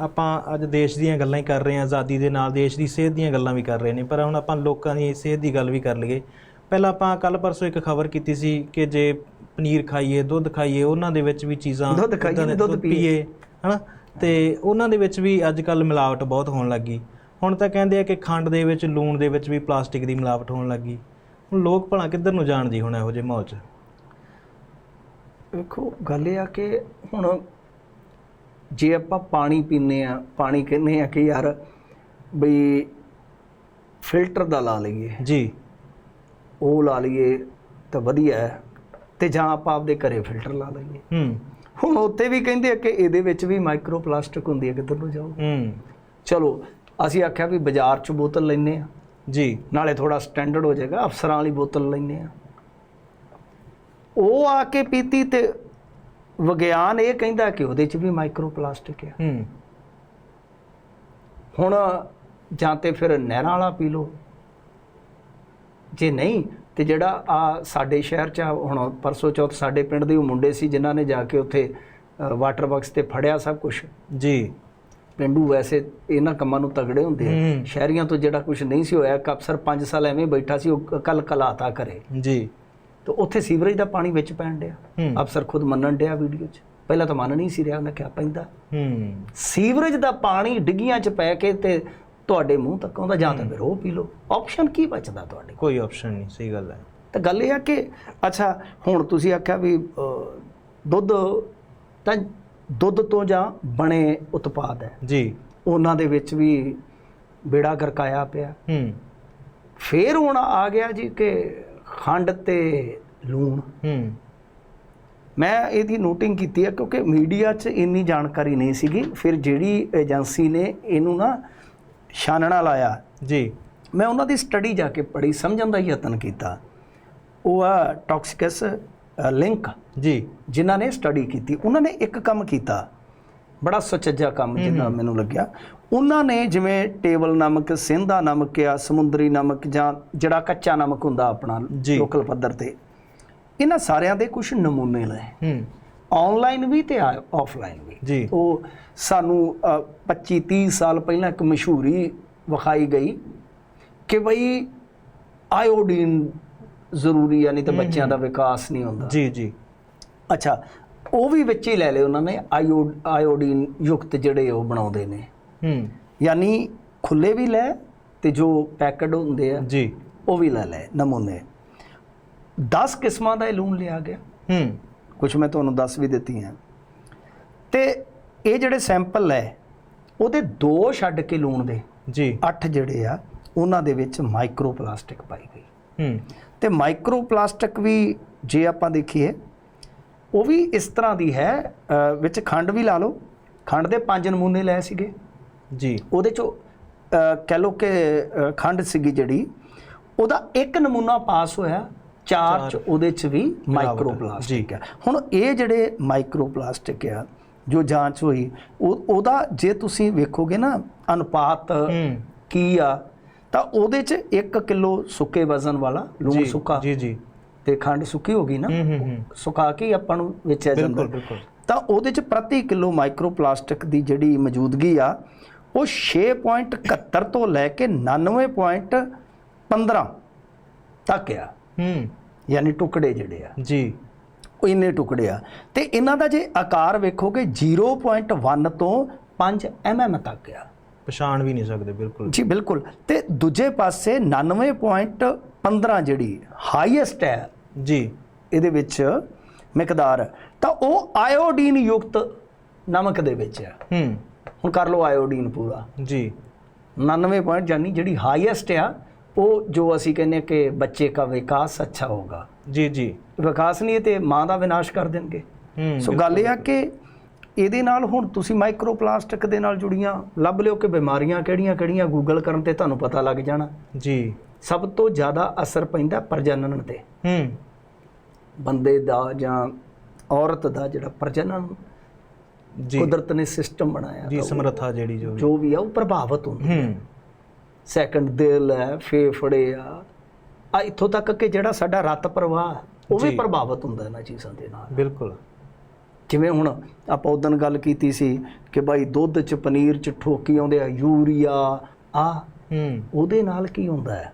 ਆਪਾਂ ਅੱਜ ਦੇਸ਼ ਦੀਆਂ ਗੱਲਾਂ ਹੀ ਕਰ ਰਹੇ ਹਾਂ ਆਜ਼ਾਦੀ ਦੇ ਨਾਲ ਦੇਸ਼ ਦੀ ਸਿਹਤ ਦੀਆਂ ਗੱਲਾਂ ਵੀ ਕਰ ਰਹੇ ਨੇ। ਪਰ ਹੁਣ ਆਪਾਂ ਲੋਕਾਂ ਦੀ ਸਿਹਤ ਦੀ ਗੱਲ ਵੀ ਕਰ ਲਈਏ। ਪਹਿਲਾਂ ਆਪਾਂ ਕੱਲ ਪਰਸੋਂ ਇੱਕ ਖਬਰ ਕੀਤੀ ਸੀ ਕਿ ਜੇ ਪਨੀਰ ਖਾਈਏ ਦੁੱਧ ਖਾਈਏ ਉਹਨਾਂ ਦੇ ਵਿੱਚ ਵੀ ਚੀਜ਼ਾਂ ਦੁੱਧ ਖਾਈਏ ਦੁੱਧ ਪੀਈਏ। ਹਨਾ? ਤੇ ਉਹਨਾਂ ਦੇ ਵਿੱਚ ਵੀ ਅੱਜ ਕੱਲ ਮਿਲਾਵਟ ਬਹੁਤ ਹੋਣ ਲੱਗੀ ਹੁਣ ਤਾਂ ਕਹਿੰਦੇ ਆ ਕਿ ਖੰਡ ਦੇ ਵਿੱਚ ਲੂਣ ਦੇ ਵਿੱਚ ਵੀ ਪਲਾਸਟਿਕ ਦੀ ਮਿਲਾਵਟ ਹੋਣ ਲੱਗੀ ਹੁਣ ਲੋਕ ਭਲਾ ਕਿੱਧਰ ਨੂੰ ਜਾਣ ਜੀ ਹੁਣ ਇਹੋ ਜਿਹੇ ਮਾਹੌਲ 'ਚ? ਵੇਖੋ ਗੱਲ ਇਹ ਆ ਕਿ ਹੁਣ ਜੇ ਆਪਾਂ ਪਾਣੀ ਪੀਨੇ ਆ ਪਾਣੀ ਕਹਿੰਦੇ ਆ ਕਿ ਯਾਰ ਬਈ ਫਿਲਟਰ ਦਾ ਲਾ ਲਈਏ। ਜੀ। ਉਹ ਲਾ ਲਈਏ ਤਾਂ ਵਧੀਆ ਹੈ ਤੇ ਜਾਂ ਆਪਾਂ ਆਪਦੇ ਘਰੇ ਫਿਲਟਰ ਲਾ ਲਈਏ। ਹੂੰ। ਹੁਣ ਉੱਤੇ ਵੀ ਕਹਿੰਦੇ ਆ ਕਿ ਇਹਦੇ ਵਿੱਚ ਵੀ ਮਾਈਕਰੋ ਪਲਾਸਟਿਕ ਹੁੰਦੀ ਹੈ ਕਿੱਧਰ ਨੂੰ ਜਾਓ। ਹੂੰ। ਚਲੋ ਅਸੀਂ ਆਖਿਆ ਵੀ ਬਾਜ਼ਾਰ 'ਚ ਬੋਤਲ ਲੈਨੇ ਆ ਜੀ। ਨਾਲੇ ਥੋੜਾ ਸਟੈਂਡਰਡ ਹੋ ਜਾਏਗਾ ਅਫਸਰਾਂ ਵਾਲੀ ਬੋਤਲ ਲੈਨੇ ਆ ਉਹ ਆ ਕੇ ਪੀਤੀ ਤੇ ਵਿਗਿਆਨ ਇਹ ਕਹਿੰਦਾ ਕਿ ਉਹਦੇ 'ਚ ਵੀ ਮਾਈਕਰੋ ਪਲਾਸਟਿਕ ਆ। ਹੂੰ। ਹੁਣ ਜਾਂ ਤੇ ਫਿਰ ਨਹਿਰਾਂ ਵਾਲਾ ਪੀ ਲਓ। ਜੇ ਨਹੀਂ ਤੇ ਜਿਹੜਾ ਆ ਸਾਡੇ ਸ਼ਹਿਰ 'ਚ ਹੁਣ ਪਰਸੋਂ ਚੌਥ ਸਾਡੇ ਪਿੰਡ ਦੇ ਉਹ ਮੁੰਡੇ ਸੀ ਜਿਨ੍ਹਾਂ ਨੇ ਜਾ ਕੇ ਉੱਥੇ ਵਾਟਰ ਬਾਕਸ ਤੇ ਫੜਿਆ ਸਭ ਕੁਝ ਜੀ। ਪਿੰਡੂ ਵੈਸੇ ਇਹਨਾਂ ਕੰਮਾਂ ਨੂੰ ਤਗੜੇ ਹੁੰਦੇ ਆ। ਸ਼ਹਿਰੀਆਂ ਤੋਂ ਜਿਹੜਾ ਕੁਝ ਨਹੀਂ ਸੀ ਹੋਇਆ ਇੱਕ ਅਫਸਰ 5 ਸਾਲ ਐਵੇਂ ਬੈਠਾ ਸੀ ਉਹ ਕੱਲ ਕਲਾਤਾ ਕਰੇ ਜੀ। ਤੇ ਉੱਥੇ ਸੀਵਰੇਜ ਦਾ ਪਾਣੀ ਵਿੱਚ ਪੈਣ ਡਿਆ। ਅਫਸਰ ਖੁਦ ਮੰਨਣ ਡਿਆ ਵੀਡੀਓ 'ਚ। ਪਹਿਲਾਂ ਤਾਂ ਮੰਨ ਨਹੀਂ ਸੀ ਰਿਹਾ ਉਹਨੇ ਕਿਹਾ ਪੈਂਦਾ। ਹੂੰ। ਸੀਵਰੇਜ ਦਾ ਪਾਣੀ ਡਿੱਗੀਆਂ 'ਚ ਪੈ ਕੇ ਤੇ ਤੁਹਾਡੇ ਮੂੰਹ ਤੱਕ ਆਉਂਦਾ ਜਾਂ ਤਾਂ ਫਿਰ ਉਹ ਪੀ ਲਓ। ਆਪਸ਼ਨ ਕੀ ਬਚਦਾ ਤੁਹਾਡੇ ਕੋਈ ਆਪਸ਼ਨ ਨਹੀਂ ਸਹੀ ਗੱਲ ਹੈ। ਤਾਂ ਗੱਲ ਇਹ ਆ ਕਿ ਅੱਛਾ ਹੁਣ ਤੁਸੀਂ ਆਖਿਆ ਵੀ ਦੁੱਧ ਤਾਂ ਦੁੱਧ ਤੋਂ ਜਾਂ ਬਣੇ ਉਤਪਾਦ ਹੈ। ਜੀ। ਉਹਨਾਂ ਦੇ ਵਿੱਚ ਵੀ ਬੇੜਾ ਗਰਕਾਇਆ ਪਿਆ। ਹੂੰ। ਫੇਰ ਹੁਣ ਆ ਗਿਆ ਜੀ ਕਿ ਖੰਡ ਤੇ ਲੂਣ। ਹੂੰ। ਮੈਂ ਇਹਦੀ ਨੋਟਿੰਗ ਕੀਤੀ ਹੈ ਕਿਉਂਕਿ ਮੀਡੀਆ 'ਚ ਇੰਨੀ ਜਾਣਕਾਰੀ ਨਹੀਂ ਸੀਗੀ। ਫਿਰ ਜਿਹੜੀ ਏਜੰਸੀ ਨੇ ਇਹਨੂੰ ਨਾ ਛਾਨਣਾ ਲਾਇਆ। ਜੀ। ਮੈਂ ਉਹਨਾਂ ਦੀ ਸਟੱਡੀ ਜਾ ਕੇ ਪੜ੍ਹੀ ਸਮਝਣ ਦਾ ਯਤਨ ਕੀਤਾ। ਉਹ ਆ ਟੌਕਸਿਕਸ ਲਿੰਕ ਜੀ। ਜਿਨ੍ਹਾਂ ਨੇ ਸਟੱਡੀ ਕੀਤੀ। ਉਹਨਾਂ ਨੇ ਇੱਕ ਕੰਮ ਕੀਤਾ। ਬੜਾ ਸੁਚੱਜਾ ਕੰਮ ਜਿੰਨਾ ਮੈਨੂੰ ਲੱਗਿਆ। ਉਹਨਾਂ ਨੇ ਜਿਵੇਂ ਟੇਬਲ ਨਮਕ ਸਿੰਧਾ ਨਮਕ ਆ ਸਮੁੰਦਰੀ ਨਮਕ ਜਾਂ ਜਿਹੜਾ ਕੱਚਾ ਨਮਕ ਹੁੰਦਾ ਆਪਣਾ। ਲੋਕਲ ਪੱਧਰ ਤੇ ਇਹਨਾਂ ਸਾਰਿਆਂ ਦੇ ਕੁਝ ਨਮੂਨੇ ਲਏ। ਆਨਲਾਈਨ ਵੀ ਤੇ ਆਫਲਾਈਨ ਵੀ। ਜੀ। ਉਹ ਸਾਨੂੰ 25 30 ਸਾਲ ਪਹਿਲਾਂ ਇੱਕ ਮਸ਼ਹੂਰੀ ਵਿਖਾਈ ਗਈ ਕਿ ਬਈ ਆਇਓਡੀਨ ਜ਼ਰੂਰੀ ਆ ਨਹੀਂ ਤਾਂ ਬੱਚਿਆਂ ਦਾ ਵਿਕਾਸ ਨਹੀਂ ਹੁੰਦਾ। ਜੀ ਜੀ। ਅੱਛਾ ਉਹ ਵੀ ਵਿੱਚ ਹੀ ਲੈ ਲਏ ਉਹਨਾਂ ਨੇ ਆਇਓ ਆਇਓਡੀਨ ਯੁਕਤ ਜਿਹੜੇ ਉਹ ਬਣਾਉਂਦੇ ਨੇ। ਹੂੰ। ਯਾਨੀ ਖੁੱਲੇ ਵੀ ਲੈ ਤੇ ਜੋ ਪੈਕਡ ਹੁੰਦੇ ਆ ਜੀ। ਉਹ ਵੀ ਲੈ ਲੈ ਨਮੂਨੇ। 10 ਕਿਸਮਾਂ ਦਾ ਇਹ ਲੂਣ ਲਿਆ ਗਿਆ। ਹੂੰ। ਕੁਝ ਮੈਂ ਤੁਹਾਨੂੰ ਦੱਸ ਵੀ ਦਿੱਤੀ ਹੈ ਤੇ ਇਹ ਜਿਹੜੇ ਸੈਂਪਲ ਹੈ ਉਹਦੇ ਦੋ ਛੱਡ ਕੇ ਲੂਣ ਦੇ। ਜੀ। 8 ਜਿਹੜੇ ਆ ਉਹਨਾਂ ਦੇ ਵਿੱਚ ਮਾਈਕਰੋ ਪਲਾਸਟਿਕ ਪਾਈ ਗਈ। ਹੂੰ। ਤੇ ਮਾਈਕਰੋ ਪਲਾਸਟਿਕ ਵੀ ਜੇ ਆਪਾਂ ਦੇਖੀਏ ਉਹ ਵੀ ਇਸ ਤਰ੍ਹਾਂ ਦੀ ਹੈ ਵਿੱਚ ਖੰਡ ਵੀ ਲਾ ਲਓ। ਖੰਡ ਦੇ ਪੰਜ ਨਮੂਨੇ ਲਏ ਸੀਗੇ। ਜੀ। ਉਹਦੇ ਚੋਂ ਕਹਿ ਲਓ ਕਿ ਖੰਡ ਸੀਗੀ ਜਿਹੜੀ ਉਹਦਾ ਇੱਕ ਨਮੂਨਾ ਪਾਸ ਹੋਇਆ ਚਾਰ ਚ ਉਹਦੇ ਚ ਵੀ ਮਾਈਕਰੋ ਪਲਾਸਟਿਕ ਹੈ ਹੁਣ ਇਹ ਜਿਹੜੇ ਮਾਈਕਰੋ ਪਲਾਸਟਿਕ ਆ ਜੋ ਜਾਂਚ ਹੋਈ ਉਹ ਉਹਦਾ ਜੇ ਤੁਸੀਂ ਵੇਖੋਗੇ ਨਾ ਅਨੁਪਾਤ ਕੀ ਆ ਤਾਂ ਉਹਦੇ ਚ 1 ਕਿਲੋ ਸੁੱਕੇ ਵਜ਼ਨ ਵਾਲਾ ਲੂਣ ਸੁੱਕਾ। ਜੀ ਜੀ। ਤੇ ਖੰਡ ਸੁੱਕੀ ਹੋ ਗਈ ਨਾ ਸੁਕਾ ਕੇ ਆਪਾਂ ਨੂੰ ਵੇਚਿਆ ਜਾਂਦਾ। ਬਿਲਕੁਲ ਬਿਲਕੁਲ। ਤਾਂ ਉਹਦੇ ਚ ਪ੍ਰਤੀ ਕਿਲੋ ਮਾਈਕਰੋ ਪਲਾਸਟਿਕ ਦੀ ਜਿਹੜੀ ਮੌਜੂਦਗੀ ਆ ਉਹ 6.71 ਤੋਂ ਲੈ ਕੇ 99.15 ਤੱਕ ਆ। ਹੂੰ। ਯਾਨੀ ਟੁਕੜੇ ਜਿਹੜੇ ਆ। ਜੀ। ਉਹ ਇੰਨੇ ਟੁਕੜੇ ਆ। ਤੇ ਇਹਨਾਂ ਦਾ ਜੇ ਆਕਾਰ ਵੇਖੋਗੇ 0.1 ਤੋਂ 5 mm ਤੱਕ ਆ। ਪਛਾਣ ਵੀ ਨਹੀਂ ਸਕਦੇ ਬਿਲਕੁਲ। ਜੀ ਬਿਲਕੁਲ। ਤੇ ਦੂਜੇ ਪਾਸੇ 99.15 ਜਿਹੜੀ ਹਾਈਐਸਟ ਹੈ ਜੀ। ਇਹਦੇ ਵਿੱਚ ਮਿਕਦਾਰ। ਤਾਂ ਉਹ ਆਇਓਡੀਨ ਯੁਕਤ ਨਮਕ ਦੇ ਵਿੱਚ ਹੈ। ਹੂੰ। ਹੁਣ ਕਰ ਲਓ ਆਇਓਡੀਨ ਪੂਰਾ। ਜੀ। 99 ਪੁਆਇੰਟ ਜਾਨੀ ਜਿਹੜੀ ਹਾਈਐਸਟ ਆ ਉਹ ਜੋ ਅਸੀਂ ਕਹਿੰਦੇ ਕਿ ਬੱਚੇ ਦਾ ਵਿਕਾਸ ਅੱਛਾ ਹੋਗਾ ਜੀ ਜੀ। ਵਿਕਾਸ ਨਹੀਂ ਤੇ ਮਾਂ ਦਾ ਵਿਨਾਸ਼ ਕਰ ਦੇਣਗੇ। ਹੂੰ ਸੋ ਗੱਲ ਇਹ ਆ ਕਿ ਇਹਦੇ ਨਾਲ ਹੁਣ ਤੁਸੀਂ ਮਾਈਕਰੋ ਪਲਾਸਟਿਕ ਦੇ ਨਾਲ ਜੁੜੀਆਂ ਲੱਭ ਲਿਓ ਕਿ ਬਿਮਾਰੀਆਂ ਕਿਹੜੀਆਂ ਕਿਹੜੀਆਂ ਗੂਗਲ ਕਰਨ ਤੇ ਤੁਹਾਨੂੰ ਪਤਾ ਲੱਗ ਜਾਣਾ। ਜੀ। ਸਭ ਤੋਂ ਜ਼ਿਆਦਾ ਅਸਰ ਪੈਂਦਾ ਪ੍ਰਜਨਨ ਤੇ। ਹੂੰ। ਬੰਦੇ ਦਾ ਜਾਂ ਔਰਤ ਦਾ ਜਿਹੜਾ ਪ੍ਰਜਨਨ ਜੀ। ਕੁਦਰਤ ਨੇ ਸਿਸਟਮ ਬਣਾਇਆ ਜੀ ਸਮਰੱਥਾ ਜਿਹੜੀ ਜੋ ਵੀ। ਜੋ ਵੀ ਆ ਉਹ ਪ੍ਰਭਾਵਿਤ ਹੁੰਦਾ ਹੂੰ। ਸੈਕੰਡ ਦਿਲ ਹੈ ਫੇਫੜੇ ਆ। ਆ ਇੱਥੋਂ ਤੱਕ ਕਿ ਜਿਹੜਾ ਸਾਡਾ ਰਤ ਪ੍ਰਵਾਹ ਉਹ ਵੀ। ਪ੍ਰਭਾਵਿਤ ਹੁੰਦਾ ਇਹਨਾਂ ਚੀਜ਼ਾਂ ਦੇ ਨਾਲ। ਬਿਲਕੁਲ। ਜਿਵੇਂ ਹੁਣ ਆਪਾਂ ਉਦੋਂ ਗੱਲ ਕੀਤੀ ਸੀ ਕਿ ਭਾਈ ਦੁੱਧ ਚ ਪਨੀਰ ਚ ਠੋਕੀ ਆਉਂਦੇ ਆ ਯੂਰੀਆ ਆ ਹੂੰ। ਉਹਦੇ ਨਾਲ ਕੀ ਹੁੰਦਾ ਹੈ?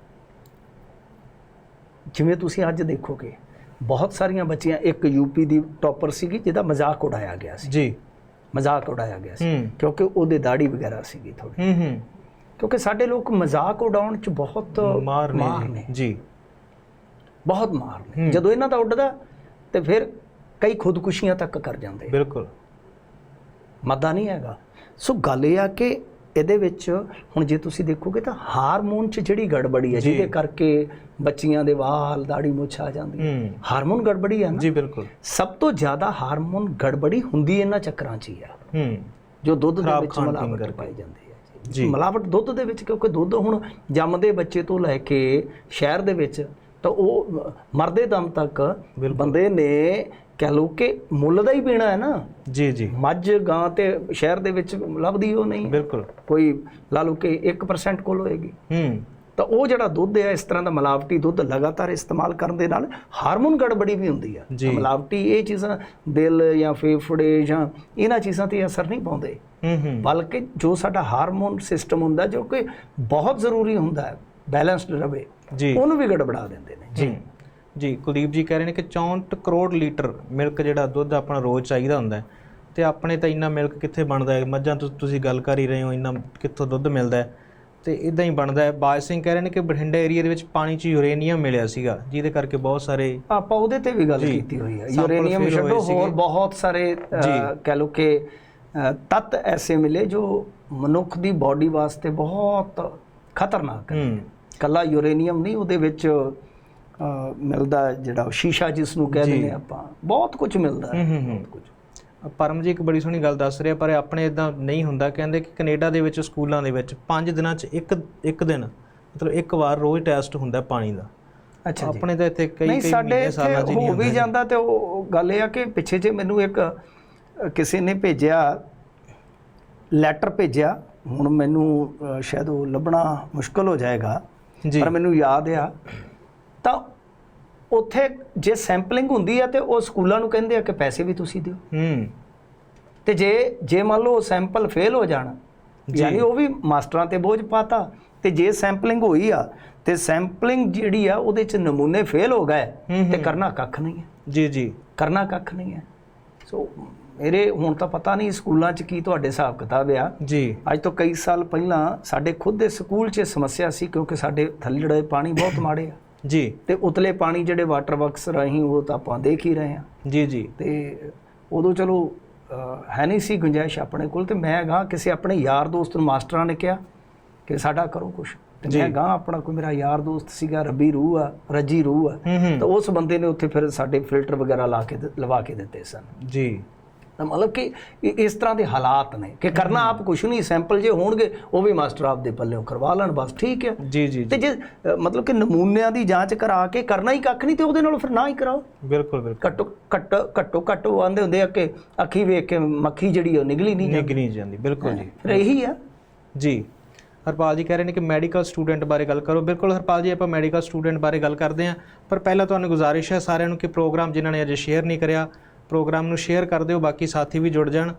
ਜਿਵੇਂ ਤੁਸੀਂ ਅੱਜ ਦੇਖੋਗੇ ਬਹੁਤ ਸਾਰੀਆਂ ਬੱਚੀਆਂ ਇੱਕ ਯੂਪੀ ਦੀ ਟੌਪਰ ਸੀਗੀ ਜਿਹਦਾ ਮਜ਼ਾਕ ਉਡਾਇਆ ਗਿਆ ਸੀ। ਜੀ। ਮਜ਼ਾਕ ਉਡਾਇਆ ਗਿਆ ਸੀ ਕਿਉਂਕਿ ਉਹਦੇ ਦਾੜੀ ਵਗੈਰਾ ਸੀਗੀ ਥੋੜੀ ਹੂੰ ਹੂੰ। ਕਿਉਂਕਿ ਸਾਡੇ ਲੋਕ ਮਜ਼ਾਕ ਉਡਾਉਣ ਚ ਬਹੁਤ ਮਾਰ ਨੇ। ਜੀ। ਬਹੁਤ ਮਾਰ ਨੇ। ਜਦੋਂ ਇਹਨਾਂ ਦਾ ਉੱਡਦਾ ਤੇ ਫਿਰ ਕਈ ਖੁਦਕੁਸ਼ੀਆਂ ਤੱਕ ਕਰ ਜਾਂਦੇ। ਬਿਲਕੁਲ। ਮੱਦਾ ਨਹੀਂ ਹੈਗਾ। ਸੋ ਗੱਲ ਇਹ ਆ ਕਿ ਇਹਦੇ ਵਿੱਚ ਹੁਣ ਜੇ ਤੁਸੀਂ ਦੇਖੋਗੇ ਤਾਂ ਹਾਰਮੋਨ 'ਚ ਜਿਹੜੀ ਗੜਬੜੀ ਹੈ। ਜਿਹਦੇ ਕਰਕੇ ਬੱਚੀਆਂ ਦੇ ਵਾਲ ਦਾੜੀ ਮੁੱਛ ਆ ਜਾਂਦੀ ਹੈ। ਹਾਰਮੋਨ ਗੜਬੜੀ ਹੈ ਨਾ? ਜੀ ਬਿਲਕੁਲ। ਸਭ ਤੋਂ ਜ਼ਿਆਦਾ ਹਾਰਮੋਨ ਗੜਬੜੀ ਹੁੰਦੀ ਇਹਨਾਂ ਚੱਕਰਾਂ 'ਚ ਹੀ ਆ। ਹੂੰ। ਜੋ ਦੁੱਧ ਦੇ ਵਿੱਚ ਮਿਲਾਵਟ। ਪਾਈ ਜਾਂਦੀ ਹੈ ਜੀ। ਮਿਲਾਵਟ ਦੁੱਧ ਦੇ ਵਿੱਚ ਕਿਉਂਕਿ ਦੁੱਧ ਹੁਣ ਜੰਮਦੇ ਬੱਚੇ ਤੋਂ ਲੈ ਕੇ ਸ਼ਹਿਰ ਦੇ ਵਿੱਚ ਤਾਂ ਉਹ ਮਰਦੇ ਦਮ ਤੱਕ। ਬੰਦੇ ਨੇ ਕਹਿ ਲਓ ਕਿ ਮੁੱਲ ਦਾ ਹੀ ਪੀਣਾ ਹੈ ਨਾ। ਜੀ ਜੀ। ਮੱਝ ਗਾਂ ਤੇ ਸ਼ਹਿਰ ਦੇ ਵਿੱਚ ਲੱਭਦੀ ਉਹ ਨਹੀਂ। ਬਿਲਕੁਲ। ਕੋਈ ਲਾ ਲਓ ਕਿ 1% ਕੋਲ ਹੋਏਗੀ। ਹੂੰ। ਤਾਂ ਉਹ ਜਿਹੜਾ ਦੁੱਧ ਹੈ ਇਸ ਤਰ੍ਹਾਂ ਦਾ ਮਿਲਾਵਟੀ ਦੁੱਧ ਲਗਾਤਾਰ ਇਸਤੇਮਾਲ ਕਰਨ ਦੇ ਨਾਲ ਹਾਰਮੋਨ ਗੜਬੜੀ ਵੀ ਹੁੰਦੀ ਆ ਜੀ। ਮਿਲਾਵਟੀ ਇਹ ਚੀਜ਼ਾਂ ਦਿਲ ਜਾਂ ਫੇਫੜੇ ਜਾਂ ਇਹਨਾਂ ਚੀਜ਼ਾਂ ਤੇ ਅਸਰ ਨਹੀਂ ਪਾਉਂਦੇ। ਹੂੰ ਹੂੰ। ਬਲਕਿ ਜੋ ਸਾਡਾ ਹਾਰਮੋਨ ਸਿਸਟਮ ਹੁੰਦਾ ਜੋ ਕਿ ਬਹੁਤ ਜ਼ਰੂਰੀ ਹੁੰਦਾ ਹੈ ਬੈਲੈਂਸਡ ਰਵੇ ਜੀ। ਉਹਨੂੰ ਵੀ ਗੜਬੜਾ ਦਿੰਦੇ ਨੇ। ਜੀ। ਜੀ ਕੁਲਦੀਪ ਜੀ ਕਹਿ ਰਹੇ ਨੇ ਕਿ 64 ਕਰੋੜ ਲੀਟਰ ਮਿਲਕ ਜਿਹੜਾ ਦੁੱਧ ਆਪਣਾ ਰੋਜ਼ ਚਾਹੀਦਾ ਹੁੰਦਾ ਹੈ ਤੇ ਆਪਣੇ ਤਾਂ ਇੰਨਾ ਮਿਲਕ ਕਿੱਥੇ ਬਣਦਾ ਹੈ ਮੱਝਾਂ ਤੋਂ ਤੁਸੀਂ ਗੱਲ ਕਰ ਹੀ ਰਹੇ ਹੋ ਇੰਨਾ ਕਿੱਥੋਂ ਦੁੱਧ ਮਿਲਦਾ ਹੈ ਤੇ ਇਦਾਂ ਹੀ ਬਣਦਾ ਹੈ ਬਾਜ ਸਿੰਘ ਕਹਿ ਰਹੇ ਨੇ ਕਿ ਬਠਿੰਡਾ ਏਰੀਆ ਦੇ ਵਿੱਚ ਪਾਣੀ 'ਚ ਯੂਰੇਨੀਅਮ ਮਿਲਿਆ ਸੀਗਾ ਜਿਹਦੇ ਕਰਕੇ ਬਹੁਤ ਸਾਰੇ ਆਪਾਂ ਉਹਦੇ ਤੇ ਵੀ ਗੱਲ। ਕੀਤੀ ਹੋਈ ਹੈ ਯੂਰੇਨੀਅਮ ਛੱਡੋ। ਹੋਰ ਬਹੁਤ ਸਾਰੇ। ਕਹਿ ਲਓ ਕਿ ਤੱਤ ਐਸੇ ਮਿਲੇ ਜੋ ਮਨੁੱਖ ਦੀ ਬਾਡੀ ਵਾਸਤੇ ਬਹੁਤ ਖਤਰਨਾਕ ਹੈ ਕੱਲਾ ਯੂਰੇਨੀਅਮ ਨਹੀਂ ਉਹਦੇ ਵਿੱਚ ਮਿਲਦਾ ਜਿਹੜਾ ਸ਼ੀਸ਼ਾ ਜਿਸ ਨੂੰ ਕਹਿ। ਦਿੰਦੇ ਆਪਾਂ। ਬਹੁਤ ਕੁਝ ਮਿਲਦਾ ਹੂੰ। ਪਰਮ ਜੀ ਇੱਕ ਬੜੀ ਸੋਹਣੀ ਗੱਲ ਦੱਸ ਰਿਹਾ ਪਰ ਆਪਣੇ ਇਦਾਂ ਨਹੀਂ ਹੁੰਦਾ। ਕਹਿੰਦੇ ਕਿ ਕੈਨੇਡਾ ਦੇ ਵਿੱਚ ਸਕੂਲਾਂ ਦੇ ਵਿੱਚ 5 ਦਿਨਾਂ 'ਚ ਇੱਕ ਇੱਕ ਦਿਨ ਮਤਲਬ ਇੱਕ ਵਾਰ ਰੋਜ਼ ਟੈਸਟ ਹੁੰਦਾ ਪਾਣੀ ਦਾ। ਅੱਛਾ ਜੀ। ਆਪਣੇ ਤਾਂ ਇੱਥੇ ਕਈ ਕਈ ਸਾਡੇ ਸਾਲਾਂ 'ਚ ਹੀ ਨਹੀਂ ਹੋ ਵੀ ਜਾਂਦਾ ਤੇ ਉਹ ਗੱਲ ਇਹ ਆ ਕਿ ਪਿੱਛੇ ਜੇ ਮੈਨੂੰ ਇੱਕ ਕਿਸੇ ਨੇ ਭੇਜਿਆ ਲੈਟਰ ਭੇਜਿਆ ਹੁਣ ਮੈਨੂੰ ਸ਼ਾਇਦ ਉਹ ਲੱਭਣਾ ਮੁਸ਼ਕਲ ਹੋ ਜਾਏਗਾ ਪਰ ਮੈਨੂੰ ਯਾਦ ਆ ਤਾਂ ਉੱਥੇ ਜੇ ਸੈਂਪਲਿੰਗ ਹੁੰਦੀ ਆ ਤੇ ਉਹ ਸਕੂਲਾਂ ਨੂੰ ਕਹਿੰਦੇ ਆ ਕਿ ਪੈਸੇ ਵੀ ਤੁਸੀਂ ਦਿਓ। ਹੂੰ। ਤੇ ਜੇ ਜੇ ਮੰਨ ਲਓ ਸੈਂਪਲ ਫੇਲ ਹੋ ਜਾਣ। ਯਾਨੀ ਉਹ ਵੀ ਮਾਸਟਰਾਂ ਤੇ ਬੋਝ ਪਾਤਾ ਤੇ ਜੇ ਸੈਂਪਲਿੰਗ ਹੋਈ ਆ ਤੇ ਸੈਂਪਲਿੰਗ ਜਿਹੜੀ ਆ ਉਹਦੇ ਚ ਨਮੂਨੇ ਫੇਲ ਹੋ ਗਏ ਤੇ। ਕਰਨਾ ਕੱਖ ਨਹੀਂ ਹੈ। ਜੀ ਜੀ। ਕਰਨਾ ਕੱਖ ਨਹੀਂ ਹੈ। ਸੋ ਮੇਰੇ ਹੁਣ ਤਾਂ ਪਤਾ ਨਹੀਂ ਸਕੂਲਾਂ 'ਚ ਕੀ ਤੁਹਾਡੇ ਹਿਸਾਬ ਕਿਤਾਬ ਆ। ਜੀ। ਅੱਜ ਤੋਂ ਕਈ ਸਾਲ ਪਹਿਲਾਂ ਸਾਡੇ ਖੁਦ ਦੇ ਸਕੂਲ 'ਚ ਸਮੱਸਿਆ ਸੀ ਕਿਉਂਕਿ ਸਾਡੇ ਥੱਲੜੇ ਪਾਣੀ ਬਹੁਤ ਮਾੜੇ ਆ। ਜੀ। ਤੇ ਉਤਲੇ ਪਾਣੀ ਜਿਹੜੇ ਵਾਟਰ ਵਰਕਸ ਰਾਹੀਂ ਉਹ ਤਾਂ ਆਪਾਂ ਦੇਖ ਹੀ ਰਹੇ ਆ ਜੀ ਜੀ। ਤੇ ਉਦੋਂ ਚਲੋ ਹੈ ਨਹੀਂ ਸੀ ਗੁੰਜਾਇਸ਼ ਆਪਣੇ ਕੋਲ ਤੇ ਮੈਂ ਗਾਂ ਕਿਸੇ ਆਪਣੇ ਯਾਰ ਦੋਸਤ ਨੂੰ ਮਾਸਟਰਾਂ ਨੇ ਕਿਹਾ ਕਿ ਸਾਡਾ ਕਰੋ ਕੁਛ। ਤੇ। ਮੈਂ ਗਾਂ ਆਪਣਾ ਕੋਈ ਮੇਰਾ ਯਾਰ ਦੋਸਤ ਸੀਗਾ ਰੱਬੀ ਰੂਹ ਆ ਰੱਜੀ ਰੂਹ ਆ। ਹੂੰ ਹੂੰ। ਤਾਂ ਉਸ ਬੰਦੇ ਨੇ ਉੱਥੇ ਫਿਰ ਸਾਡੇ ਫਿਲਟਰ ਵਗੈਰਾ ਲਾ ਕੇ ਲਵਾ ਕੇ ਦਿੱਤੇ ਸਨ। ਜੀ। ਤਾਂ ਮਤਲਬ ਕਿ ਇਸ ਤਰ੍ਹਾਂ ਦੇ ਹਾਲਾਤ ਨੇ ਕਿ ਕਰਨਾ ਆਪ ਕੁਛ ਨਹੀਂ ਸੈਂਪਲ ਜੇ ਹੋਣਗੇ ਉਹ ਵੀ ਮਾਸਟਰ ਆਪ ਦੇ ਪੱਲਿਓਂ ਕਰਵਾ ਲੈਣ ਬਸ ਠੀਕ ਹੈ। ਜੀ ਜੀ ਤੇ ਜੀ। ਮਤਲਬ ਕਿ ਨਮੂਨਿਆਂ ਦੀ ਜਾਂਚ ਕਰਾ ਕੇ ਕਰਨਾ ਹੀ ਕੱਖ ਨਹੀਂ ਤੇ ਉਹਦੇ ਨਾਲ ਫਿਰ ਨਾ ਹੀ ਕਰਾਓ। ਬਿਲਕੁਲ ਬਿਲਕੁਲ। ਘੱਟੋ ਘੱਟ ਘੱਟੋ ਘੱਟ ਉਹ ਆਂਦੇ ਹੁੰਦੇ ਆ ਕਿ ਅੱਖੀ ਵੇਖ ਕੇ ਮੱਖੀ ਜਿਹੜੀ ਉਹ ਨਿਕਲੀ ਨਹੀਂ ਨਿਗ ਨਹੀਂ ਜਾਂਦੀ ਬਿਲਕੁਲ ਜੀ। ਫਿਰ ਇਹੀ ਆ। ਜੀ। ਹਰਪਾਲ ਜੀ ਕਹਿ ਰਹੇ ਨੇ ਕਿ ਮੈਡੀਕਲ ਸਟੂਡੈਂਟ ਬਾਰੇ ਗੱਲ ਕਰੋ। ਬਿਲਕੁਲ ਹਰਪਾਲ ਜੀ ਆਪਾਂ ਮੈਡੀਕਲ ਸਟੂਡੈਂਟ ਬਾਰੇ ਗੱਲ ਕਰਦੇ ਹਾਂ। ਪਰ ਪਹਿਲਾਂ ਤੁਹਾਨੂੰ ਗੁਜ਼ਾਰਿਸ਼ ਹੈ ਸਾਰਿਆਂ ਨੂੰ ਕਿ ਪ੍ਰੋਗਰਾਮ ਜਿਨ੍ਹਾਂ ਨੇ ਅਜੇ ਸ਼ੇਅਰ ਨਹੀਂ ਕਰਿਆ ਪ੍ਰੋਗਰਾਮ ਨੂੰ ਸ਼ੇਅਰ ਕਰ ਦਿਓ ਬਾਕੀ ਸਾਥੀ ਵੀ ਜੁੜ ਜਾਣ।